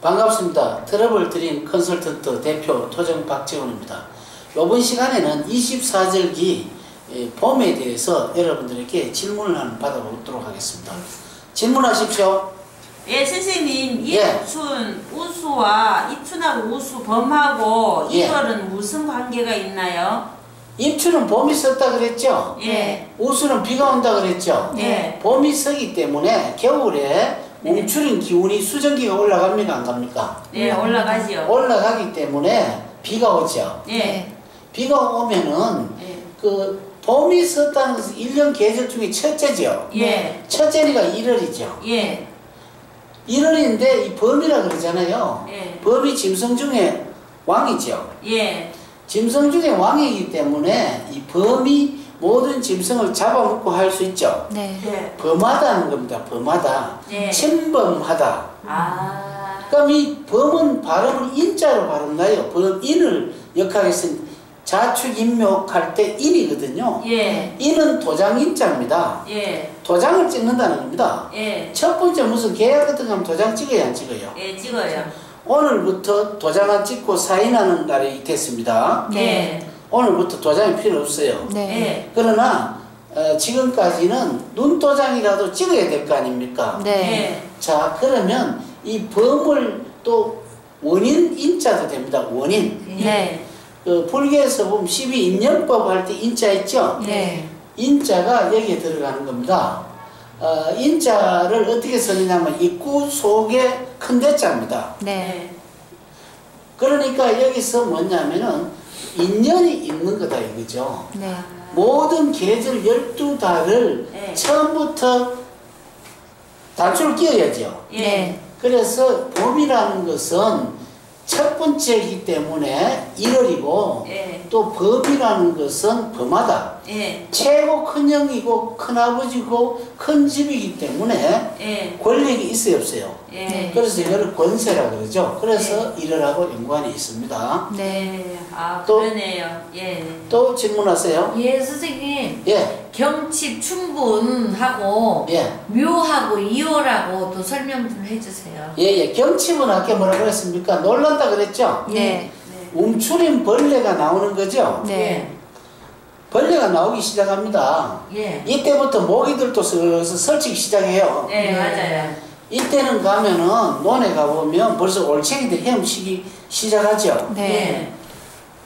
반갑습니다. 트러블 드림 컨설턴트 대표 토정 박재훈입니다. 이번 시간에는 24절기 예, 봄에 대해서 여러분들에게 질문을 하나 받아보도록 하겠습니다. 질문하십시오. 예, 선생님, 예. 이춘, 우수와 이춘하고 우수, 범하고 예. 이월은 무슨 관계가 있나요? 임추는 봄이 섰다 그랬죠? 예. 우수는 비가 온다 그랬죠? 예. 봄이 서기 때문에 겨울에 움츠린 기운이 수증기가 올라갑니까 안 갑니까? 예, 올라가지요. 올라가기 때문에 비가 오죠. 예. 비가 오면은 예. 그 봄이 섰다는 것은 1년 계절 중에 첫째죠. 예. 첫째니까 1월이죠. 예. 1월인데 이 범이라 그러잖아요. 예. 범이 짐승 중에 왕이죠. 예. 짐승 중에 왕이기 때문에 이 범이 모든 짐승을 잡아먹고 할 수 있죠. 네. 예. 범하다는 겁니다. 범하다. 예. 침범하다. 아. 그럼 이 범은 발음을 인자로 발음나요. 범인을 역학에서 자축인묘할 때 인이거든요. 예. 인은 도장 인자입니다. 예. 도장을 찍는다는 겁니다. 예. 첫 번째 무슨 계약 같은 거 하면 도장 찍어야 안 찍어요. 예, 찍어요. 오늘부터 도장 안 찍고 사인하는 날이 됐습니다. 예. 오늘부터 도장이 필요 없어요. 네. 예. 그러나 어, 지금까지는 눈도장이라도 찍어야 될 거 아닙니까? 네. 예. 자 그러면 이 범을 또 원인 인자도 됩니다. 원인. 네. 그 불교에서 보면 12 인연법 할 때 인자 있죠? 네. 인자가 여기에 들어가는 겁니다. 어, 인자를 어떻게 쓰느냐면 입구 속에 큰 대자입니다. 네. 예. 그러니까 여기서 뭐냐면은 인연이 있는 거다 이거죠. 네. 모든 계절 12달을 네. 처음부터 단추를 끼워야죠. 예. 네. 그래서 봄이라는 것은 첫 번째이기 때문에 1월이고 예. 또 범이라는 것은 범하다. 예. 최고 큰 형이고 큰아버지고 큰 집이기 때문에 예. 권력이 있어요 없어요. 예. 그래서 이거를 권세라 그러죠. 그래서 이러라고 연관이 있습니다. 네. 네. 아, 또- 그러네요. 예. 또 질문하세요. 예, 선생님. 예, 경칩 충분하고 예, 묘하고 이월하고 또 설명 좀 해주세요. 예, 예. 경칩은 아까 뭐라 그랬습니까? 놀란다 그랬죠? 네. 네. 움츠린 벌레가 나오는 거죠? 네. 벌레가 나오기 시작합니다. 예. 이때부터 모기들도 슬슬 설치기 시작해요. 네, 네. 맞아요. 이때는 가면은 논에 가보면 벌써 올챙이들 헤엄치기 시작하죠. 네.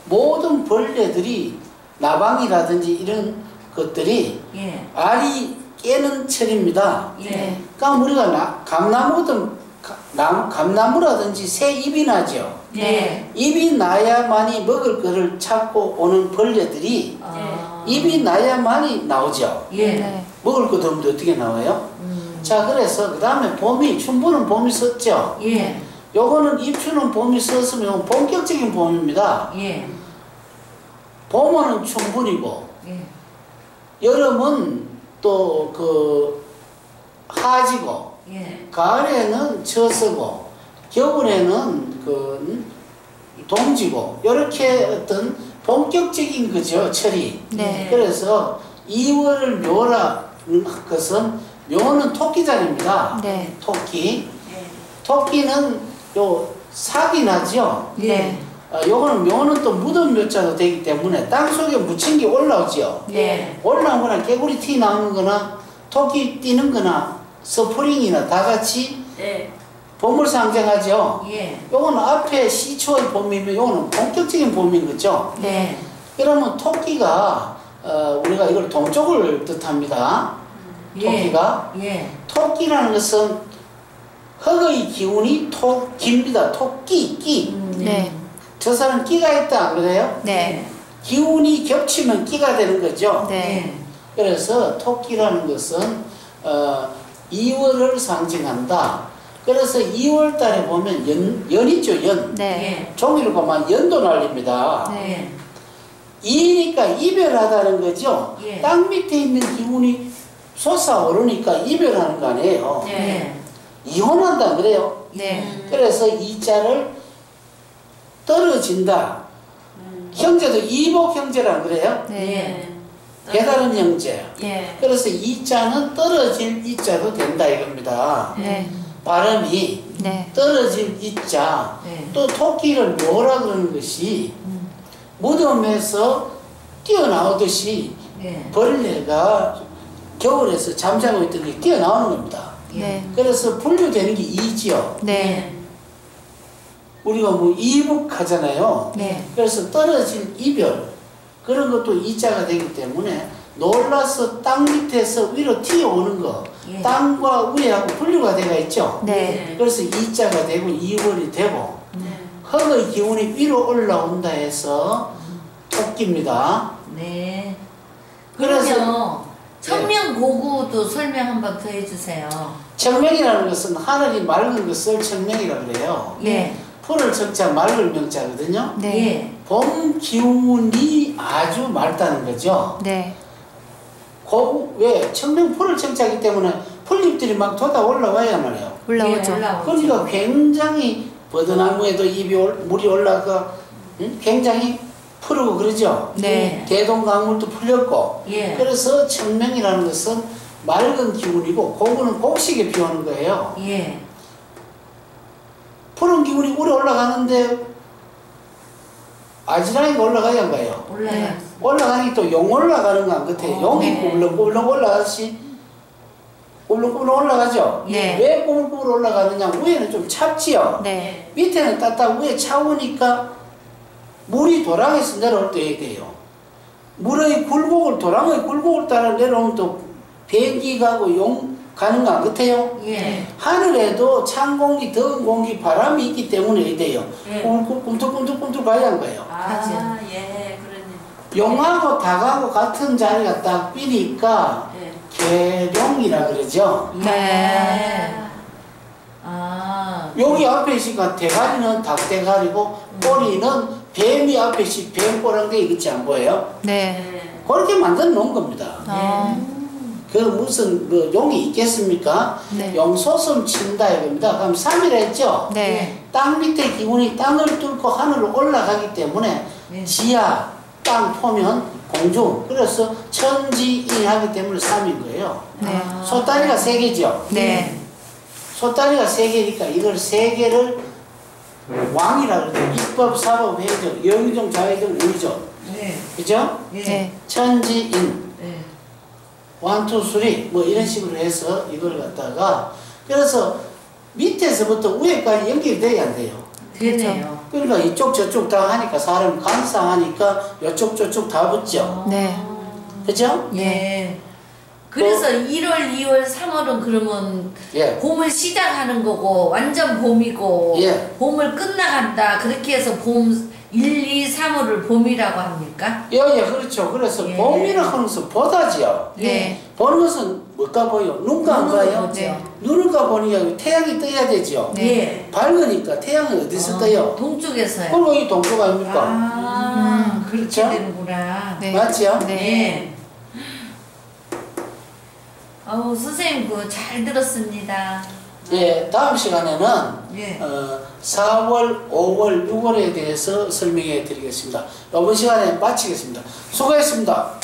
모든 벌레들이 나방이라든지 이런 것들이 예. 알이 깨는 철입니다. 예. 네. 그러니까 우리가 나, 감나무든 가- 나무, 감나무라든지 새 잎이 나죠. 네. 잎이 나야만이 먹을 거를 찾고 오는 벌레들이 아. 잎이 나야만이 나오죠. 예. 네. 먹을 것도 없는데 어떻게 나와요? 음. 자 그래서 그 다음에 봄이 춘부는 봄이 섰죠. 예. 요거는 입추는 봄이 섰으면 본격적인 봄입니다. 예. 봄은 춘분이고 예. 여름은 또 그 하지고 예. 가을에는 처서고 겨울에는 그 음, 동지고 이렇게 어떤 본격적인 거죠 철이. 네. 그래서 2월을 묘라는 것은 묘는 토끼자리입니다. 네. 토끼. 예. 토끼는 요 사기 나죠. 네. 어, 요거는 묘는 또 묻은 묘자도 되기 때문에 땅 속에 묻힌 게 올라오죠. 예. 올라오거나 개구리 튀 나오는 거나 토끼 뛰는 거나 스프링이나 다 같이 예. 봄을 상징하죠. 예. 요거는 앞에 시초의 봄이면 요거는 본격적인 봄인 거죠. 네. 그러면 토끼가 어, 우리가 이걸 동쪽을 뜻합니다. 토끼가 예. 토끼라는 것은 흙의 기운이 토끼입니다. 토끼, 끼. 음. 네. 저 사람 끼가 있다 안 그래요? 네. 기운이 겹치면 끼가 되는 거죠. 네. 그래서 토끼라는 것은 어, 2월을 상징한다. 그래서 2월 달에 보면 연, 연이죠, 연. 네. 예. 종이를 보면 연도 날립니다. 네. 이니까 이별하다는 거죠. 예. 땅 밑에 있는 기운이 솟아오르니까 이별하는 거 아니에요. 예. 이혼한다 그래요. 네. 그래서 이 자를 떨어진다. 음. 형제도 이복 형제라 그래요. 네. 예. 배다른 형제. 예. 그래서 이 자는 떨어질 이 자도 된다 이겁니다. 네. 발음이 네. 떨어질 이 자 네. 또 토끼를 뭐라 그러는 것이 음. 무덤에서 뛰어나오듯이 예. 벌레가 겨울에서 잠자고 있던 게 뛰어나오는 겁니다. 네. 그래서 분류되는 게 이지요. 네. 우리가 뭐 이북하잖아요. 네. 그래서 떨어진 이별 그런 것도 이자가 되기 때문에 놀라서 땅 밑에서 위로 튀어오는 거 예. 땅과 위하고 분류가 되어 있죠. 네. 그래서 이자가 되고 이월이 되고 네. 흙의 기운이 위로 올라온다 해서 토끼입니다. 네. 그래서 그러면 천명고구도 설명 한번 더 해주세요. 청명이라는 것은 하늘이 맑은 것을 청명이라 그래요. 예. 풀을 청자 맑을 명자거든요. 네. 예. 봄 기운이 아주 맑다는 거죠. 네. 고, 왜? 청명 풀을 청자기 때문에 풀잎들이 막 돋아 올라와야 말이에요. 올라오죠. 예, 올라오죠. 그러니까 굉장히 버드나무에도 잎이 올, 물이 올라가 응? 굉장히 푸르고 그러죠. 네. 대동강물도 풀렸고 예. 그래서 청명이라는 것은 맑은 기운이고 고구는 곡식에 비오는 거예요. 예. 푸른 기운이 오래 올라가는데 아지랑이가 올라가야 한가요? 올라가. 네. 올라가니 또 용 올라가는 거안 같아. 어, 용이 네. 꿀렁꿀렁 올라가시 꿀렁꿀렁 올라가죠. 네. 왜 꿀렁꿀렁 올라가느냐? 위에는 좀 찹지요. 네. 밑에는 따뜻하고 위에 차우니까 물이 도랑에서 내려올 때 돼요. 물의 굴곡을 도랑의 굴곡을 따라 내려오면 또 비행기 가고 용 가는 거 안 같아요? 예. 하늘에도 찬 공기, 더운 공기, 바람이 있기 때문에 돼요. 예. 꿈틀꿈틀꿈틀 가야 한 거예요. 아, 예, 그러네. 용하고 닭하고 같은 자리가 딱 비니까 예. 계룡이라 그러죠. 네. 아. 여기 앞에 있으니까 대가리는 닭 대가리고 꼬리는 뱀이 앞에 있으 뱀꼬랑대기 그치 안 보여요? 네. 예. 그렇게 만들어 놓은 겁니다. 어. 그 무슨 그 용이 있겠습니까? 네. 용소섬 친다 이겁니다. 그럼 3일 했죠? 네. 땅 밑에 기운이 땅을 뚫고 하늘로 올라가기 때문에 네. 지하, 땅 포면 공중 그래서 천지인하기 때문에 3인 거예요. 네. 아. 소다리가 세 개죠. 네. 소다리가 세 개니까 이걸 세 개를 왕이라 그러죠. 입법, 사법, 회정, 영의정, 자의정, 우의정. 네. 그죠? 예. 네. 천지인, 예. 원투 쓰리 뭐 이런 식으로 해서 이걸 갖다가 그래서 밑에서부터 위에까지 연결이 돼야 안 돼요. 되네요. 그러니까 이쪽 저쪽 다 하니까 사람 감상하니까 이쪽 저쪽 다 붙죠. 네. 그죠? 예. 그래서 1월, 2월, 3월은 그러면 예. 봄을 시작하는 거고 완전 봄이고 예. 봄을 끝나간다. 그렇게 해서 봄 1, 2, 3월을 봄이라고 합니까? 예, 예, 그렇죠. 그래서 예. 봄이라 하는 것은 보다지요. 네. 보는 것은 뭘까 보여? 눈과 안 봐요? 보죠. 눈을 가 보니까 태양이 떠야 되죠. 네. 예. 밝으니까 태양이 어디서 어, 떠요? 동쪽에서요. 그리고 이 동쪽 아닙니까? 아, 그렇게 그렇죠? 되는구나. 네. 맞지요? 네. 예. 아우 선생님 그 잘 들었습니다. 예, 다음 시간에는 예. 어, 4월, 5월, 6월에 대해서 설명해 드리겠습니다. 이번 시간에 마치겠습니다. 수고했습니다.